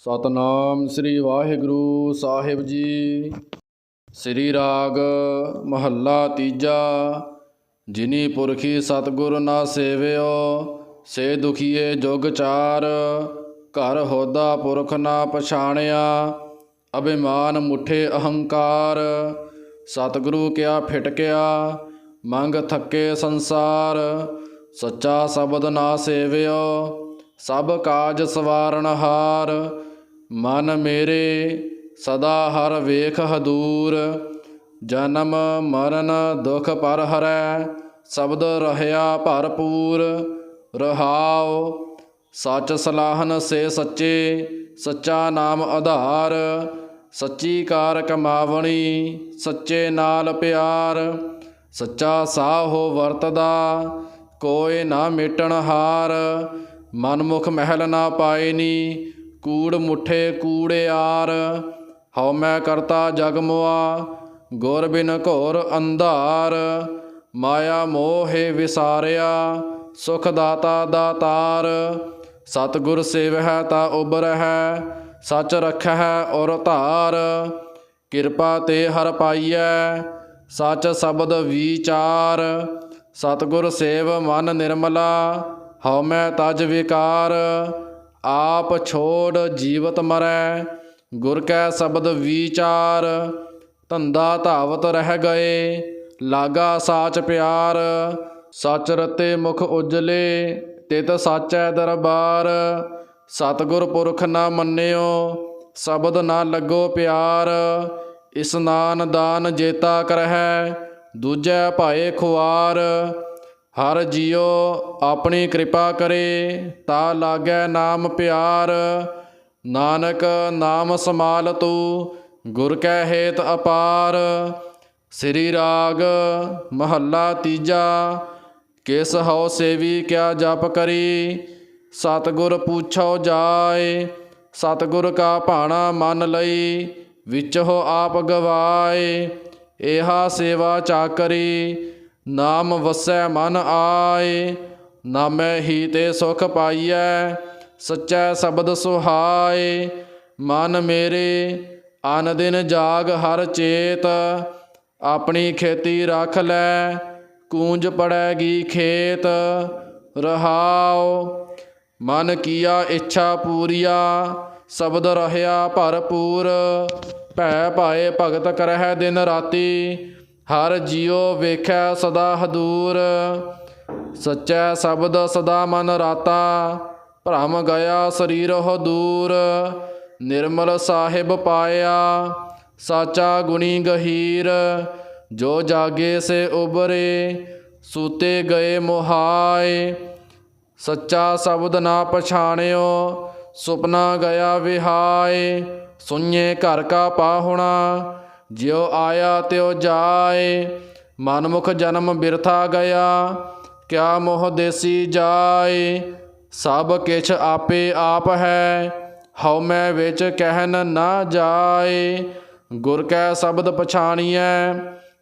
ਸਤਨਾਮ ਸ੍ਰੀ ਵਾਹਿਗੁਰੂ ਸਾਹਿਬ ਜੀ। ਸ੍ਰੀ ਰਾਗ ਮਹੱਲਾ ਤੀਜਾ। ਜਿਨੀ ਪੁਰਖੀ ਸਤਿਗੁਰ ਨਾ ਸੇਵਿਓ, ਸੇ ਦੁਖੀਏ ਜੁਗ ਚਾਰ। ਘਰ ਹੋਦਾ ਪੁਰਖ ਨਾ ਪਛਾਣਿਆ, ਅਭਿਮਾਨ ਮੁਠੇ ਅਹੰਕਾਰ। ਸਤਿਗੁਰੂ ਕਿਆ ਫਿਟਕਿਆ, ਮੰਗ ਥੱਕੇ ਸੰਸਾਰ। ਸੱਚਾ ਸ਼ਬਦ ਨਾ ਸੇਵਿਓ, ਸਭ ਕਾਜ ਸਵਾਰਨ ਹਾਰ। ਮਨ ਮੇਰੇ ਸਦਾ ਹਰ ਵੇਖ ਹਦੂਰ ਜਨਮ ਮਰਨ ਦੁਖ ਪਰ ਹਰੈ, ਸ਼ਬਦ ਰਹਿਆ ਭਰਪੂਰ, ਰਹਾਉ, ਸੱਚ ਸਲਾਹਨ ਸੇ ਸੱਚੇ, ਸੱਚਾ ਨਾਮ ਆਧਾਰ, ਸੱਚੀ ਕਾਰ ਕਮਾਵਣੀ, ਸੱਚੇ ਨਾਲ ਪਿਆਰ, ਸੱਚਾ ਸਾਹ ਹੋ ਵਰਤਦਾ ਕੋਏ ਨਾ ਮੇਟਣ ਹਾਰ, ਮਨਮੁਖ ਮਹਿਲ ਨਾ ਪਾਇਨੀ ਕੂੜ ਮੁਠੇ ਕੂੜਿਆਰ ਹਉ ਮੈਂ ਕਰਤਾ ਜਗ ਮੁਆ, ਗੁਰ ਬਿਨ ਘੋਰ ਅੰਧਾਰ, ਮਾਇਆ ਮੋਹਿ ਵਿਸਾਰਿਆ, ਸੁਖ ਦਾਤਾ ਦਾਤਾਰ ਸਤਿਗੁਰ ਸੇਵਹਿ ਤਾ ਉਬਰਹਿ ਸੱਚ ਰਖਹਿ ਔਰ ਧਾਰ, ਕਿਰਪਾ ਤੇ ਹਰ ਪਾਈਐ, ਸੱਚ ਸ਼ਬਦ ਵਿਚਾਰ, ਸਤਿਗੁਰ ਸੇਵ ਮਨ ਨਿਰਮਲਾ, ਹਉ ਮੈਂ ਤਜ ਵਿਕਾਰ ਆਪ ਛੋੜ ਜੀਵਤ ਮਰੈ, ਗੁਰ ਕੈ ਸ਼ਬਦ ਵਿਚਾਰ, ਧੰਦਾ ਧਾਵਤ ਰਹਿ ਗਏ, ਲਾਗਾ ਸਾਚ ਪਿਆਰ, ਸੱਚ ਰਤੇ ਮੁਖ ਉਜਲੇ, ਤਿਤ ਸਾਚੈ ਦਰਬਾਰ। ਸਤਿਗੁਰ ਪੁਰਖ ਨਾ ਮੰਨਿਓ, ਸ਼ਬਦ ਨਾ ਲੱਗੋ ਪਿਆਰ ਇਸਨਾਨ ਦਾਨ ਜੇਤਾ ਕਰਹਿ, ਦੂਜੈ ਭਾਏ ਖੁਆਰ। ਹਰ ਜਿਉ ਆਪਣੀ ਕਿਰਪਾ ਕਰੇ, ਤਾ ਲਾਗੈ ਨਾਮ ਪਿਆਰ। ਨਾਨਕ ਨਾਮ ਸਮਾਲ ਤੂ ਗੁਰ ਕੈ ਹੇਤ ਅਪਾਰ। ਸ੍ਰੀ ਰਾਗ ਮਹੱਲਾ ਤੀਜਾ, ਕਿਸ ਹਉ ਸੇਵੀ ਕਿਆ ਜਪ ਕਰੀ। ਸਤਿਗੁਰ ਪੁੱਛੋ ਜਾਏ, ਸਤਿਗੁਰ ਕਾ ਭਾਣਾ ਮਨ ਲਈ ਵਿੱਚ ਹੋ ਆਪ ਗਵਾਏ। ਇਹਾ ਸੇਵਾ ਚਾਕਰੀ ਨਾਮ ਵਸੈ ਮਨ ਆਏ, ਨਾਮੈ ਹੀ ਤੇ ਸੁਖ ਪਾਈਐ, ਸੱਚਾ ਸ਼ਬਦ ਸੁਹਾਏ। ਮਨ ਮੇਰੇ, ਅਨ ਦਿਨ ਜਾਗ ਹਰ ਚੇਤ, ਆਪਣੀ ਖੇਤੀ ਰੱਖ ਲੈ, ਕੂੰਜ ਪੜੈਗੀ ਖੇਤ, ਰਹਾਉ। ਮਨ ਕੀਆ ਇੱਛਾ ਪੂਰੀਆ, ਸ਼ਬਦ ਰਹਿਆ ਭਰਪੂਰ, ਭੈ ਭਾਏ ਭਗਤ ਕਰਹਿ ਦਿਨ ਰਾਤੀ। ਹਰ ਜਿਉ ਵੇਖੈ ਸਦਾ ਹਦੂਰ, ਸੱਚਾ ਸ਼ਬਦ ਸਦਾ ਮਨ ਰਾਤਾ, ਭ੍ਰਮ ਗਿਆ ਸਰੀਰ ਹੋ ਦੂਰ, ਨਿਰਮਲ ਸਾਹਿਬ ਪਾਇਆ, ਸਾਚਾ ਗੁਣੀ ਗਹੀਰ, ਜੋ ਜਾਗੇ ਸੇ ਉਬਰੇ, ਸੂਤੇ ਗਏ ਮੋਹਾਏ, ਸੱਚਾ ਸ਼ਬਦ ਨਾ ਪਛਾਣਿਓ, ਸੁਪਨਾ ਗਿਆ ਵਿਹਾਏ, ਸੁਣਏ ਘਰ ਕਾ ਪਾਹੁਣਾ ਜਿਉ ਆਇਆ ਤਿਉ ਜਾਏ, ਮਨਮੁਖ ਜਨਮ ਬਿਰਥਾ ਗਿਆ, ਕਿਆ ਮੋਹ ਦੇਸੀ ਜਾਏ, ਸਭ ਕਿਛ ਆਪੇ ਆਪ ਹੈ, ਹਉ ਮੈਂ ਵਿੱਚ ਕਹਿਨ ਨਾ ਜਾਏ, ਗੁਰ ਕੈ ਸ਼ਬਦ ਪਛਾਣੀਐ,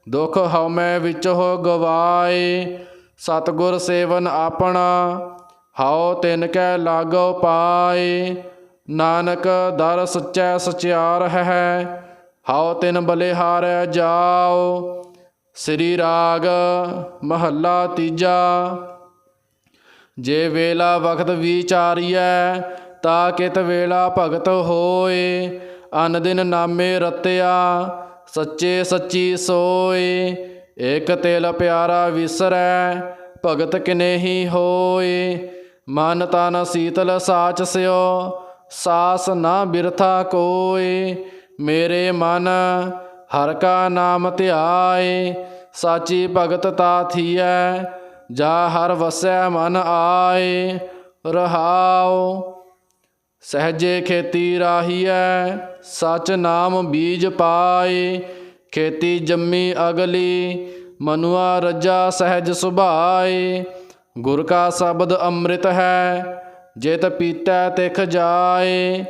ਦੁਖ ਹਉ ਮੈਂ ਵਿੱਚ ਹੋ ਗਵਾਏ, ਸਤਗੁਰ ਸੇਵਨ ਆਪਣਾ, ਹਉ ਤਿਨ ਕੈ ਲਾਗੋ ਪਾਏ, ਨਾਨਕ ਦਰ ਸੱਚੈ ਸਚਿਆਰ ਹੈ ਹਉ ਤਿਨ ਬਲਿਹਾਰੈ ਜਾਓ ਸ੍ਰੀ ਰਾਗ ਮਹੱਲਾ ਤੀਜਾ। ਜੇ ਵੇਲਾ ਵਖਤ ਵਿਚਾਰੀਐ, ਤਾ ਕਿਤ ਵੇਲਾ ਭਗਤ ਹੋਏ। ਅਨ ਦਿਨ ਨਾਮੇ ਰਤਿਆ, ਸੱਚੇ ਸੱਚੀ ਸੋਏ। ਇਕ ਤਿਲ ਪਿਆਰਾ ਵਿਸਰੈ, ਭਗਤ ਕਿਨੇਹੀ ਹੋਏ। ਮਨ ਤਨ ਸੀਤਲ ਸਾਚ ਸਿਓ, ਸਾਸ ਨਾ ਬਿਰਥਾ ਕੋਏ। ਮੇਰੇ ਮਨ, ਹਰ ਕਾ ਨਾਮ ਧਿਆਏ, ਸਾਚੀ ਭਗਤ ਤਾ ਥੀਐ, ਜਾ ਹਰ ਵਸੈ ਮਨ ਆਏ, ਰਹਾਉ। ਸਹਜੇ ਖੇਤੀ ਰਾਹੀਐ, ਸਚ ਨਾਮ ਬੀਜ ਪਾਏ, ਖੇਤੀ ਜੰਮੀ ਅਗਲੀ, ਮਨੁਆ ਰੱਜਾ ਸਹਿਜ ਸੁਭਾਏ। ਗੁਰ ਕਾ ਸ਼ਬਦ ਅੰਮ੍ਰਿਤ ਹੈ, ਜਿਤ ਪੀਤੈ ਤਿਖ ਜਾਏ।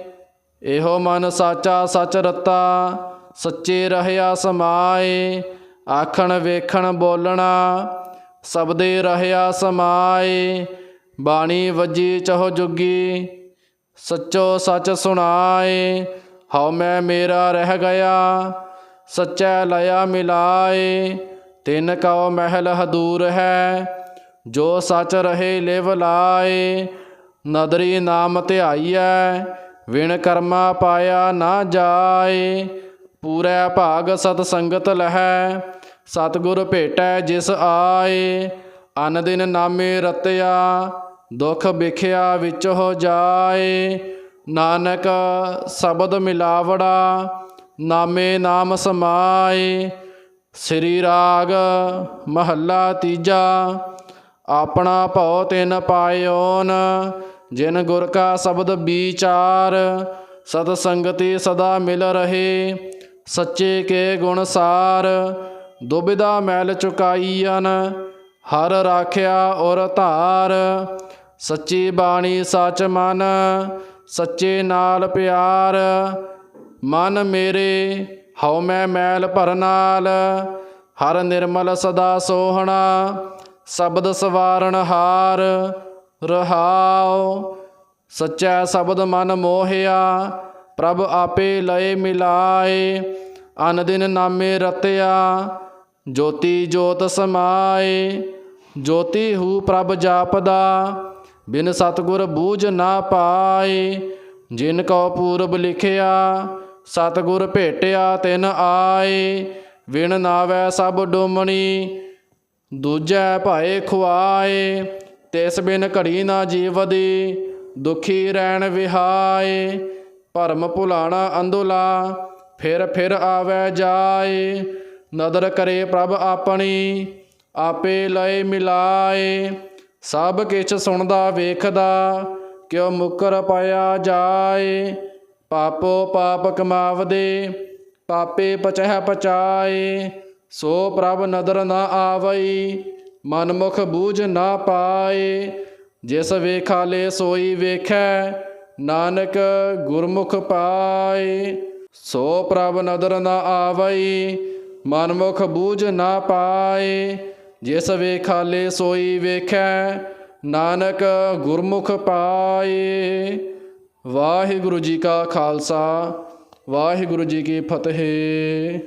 ਇਹੋ ਮਨ ਸਾਚਾ ਸਚ ਰਤਾ, ਸੱਚੇ ਰਹਿਆ ਸਮਾਏ, ਆਖਣ ਵੇਖਣ ਬੋਲਣਾ, ਸਬਦੇ ਰਹਿਆ ਸਮਾਏ, ਬਾਣੀ ਵੱਜੀ ਚਹੁ ਜੁਗੀ, ਸੱਚੋ ਸੱਚ ਸੁਣਾਏ, ਹਉ ਮੈਂ ਮੇਰਾ ਰਹਿ ਗਿਆ, ਸੱਚੈ ਲਿਆ ਮਿਲਾਏ, ਤਿਨ ਕਉ ਮਹਿਲ ਹਦੂਰ ਹੈ, ਜੋ ਸੱਚ ਰਹੇ ਲਿਵ ਲਾਏ, ਨਦਰੀ ਨਾਮ ਧਿਆਈਐ ਵਿਣ ਕਰਮਾ ਪਾਇਆ ਨਾ ਜਾਏ, ਪੂਰੈ ਭਾਗ ਸਤ ਸੰਗਤ ਲਹੈ, ਸਤਿਗੁਰ ਭੇਟੈ ਜਿਸ ਆਏ, ਅਨ ਦਿਨ ਨਾਮੇ ਰਤਿਆ, ਦੁਖ ਵਿਖਿਆ ਵਿੱਚ ਹੋ ਜਾਏ। ਨਾਨਕ ਸ਼ਬਦ ਮਿਲਾਵੜਾ, ਨਾਮੇ ਨਾਮ ਸਮਾਏ, ਸ੍ਰੀ ਰਾਗ ਮਹੱਲਾ ਤੀਜਾ, ਆਪਣਾ ਭਉ ਤਿਨ ਪਾਇਓਨ ਜਿਨ ਗੁਰ ਕਾ ਸ਼ਬਦ ਵਿਚਾਰ, ਸਤ ਸੰਗਤੀ ਸਦਾ ਮਿਲ ਰਹੇ, ਸੱਚੇ ਕੇ ਗੁਣ ਸਾਰ ਦੁਬਿਦਾ ਮੈਲ ਚੁਕਾਈਨ ਹਰ ਰਾਖਿਆ ਔਰ ਧਾਰ, ਸੱਚੀ ਬਾਣੀ ਸੱਚ ਮਨ, ਸੱਚੇ ਨਾਲ ਪਿਆਰ, ਮਨ ਮੇਰੇ, ਹਉ ਮੈਂ ਮੈਲ ਭਰ ਨਾਲ ਹਰ ਨਿਰਮਲ ਸਦਾ ਸੋਹਣਾ, ਸ਼ਬਦ ਸਵਾਰਨ ਹਾਰ ਰਹਾਉ, ਸੱਚਾ ਸ਼ਬਦ ਮਨ ਮੋਹਿਆ, ਪ੍ਰਭ ਆਪੇ ਲਏ ਮਿਲਾਏ ਅਨ ਦਿਨ ਨਾਮੇ ਰਤਿਆ, ਜੋਤੀ ਜੋਤ ਸਮਾਏ, ਜੋਤੀ ਹੂ ਪ੍ਰਭ ਜਾਪਦਾ, ਬਿਨ ਸਤਗੁਰ ਬੂਝ ਨਾ ਪਾਏ, ਜਿਨ ਕੋ ਪੂਰਬ ਲਿਖਿਆ, ਸਤਗੁਰ ਭੇਟਿਆ ਤਿਨ ਆਏ, ਵਿਣ ਨਾਵੈ ਸਭ ਡੋਮਣੀ, ਦੂਜੈ ਭਾਏ ਖੁਆਏ ਤਿਸ ਬਿਨ ਘੜੀ ਨਾ ਜੀਵਦੀ, ਦੁਖੀ ਰਹਿਣ ਵਿਹਾਏ, ਭਰਮ ਭੁਲਾਣਾ ਅੰਧੁਲਾ ਫਿਰ ਫਿਰ ਆਵੈ ਜਾਏ, ਨਦਰ ਕਰੇ ਪ੍ਰਭ ਆਪਣੀ, ਆਪੇ ਲਏ ਮਿਲਾਏ, ਸਭ ਕਿਛ ਸੁਣਦਾ ਵੇਖਦਾ, ਕਿਉ ਮੁਕਰ ਪਾਇਆ ਜਾਏ, ਪਾਪੋ ਪਾਪ ਕਮਾਵਦੇ, ਪਾਪੇ ਪਚਹਿ ਪਚਾਏ, ਸੋ ਪ੍ਰਭ ਨਦਰ ਨਾ ਆਵਈ ਮਨਮੁਖ ਬੂਝ ਨਾ ਪਾਏ, ਜਿਸ ਵੇਖਾਲੇ ਸੋਈ ਵੇਖੈ, ਨਾਨਕ ਗੁਰਮੁਖ ਪਾਏ। ਸੋ ਪ੍ਰਭ ਨਦਰ ਨਾ ਆਵਈ, ਮਨਮੁਖ ਬੂਝ ਨਾ ਪਾਏ, ਜਿਸ ਵੇਖਾਲੇ ਸੋਈ ਵੇਖੈ, ਨਾਨਕ ਗੁਰਮੁਖ ਪਾਏ। ਵਾਹਿਗੁਰੂ ਜੀ ਕਾ ਖਾਲਸਾ, ਵਾਹਿਗੁਰੂ ਜੀ ਕੀ ਫਤਿਹ।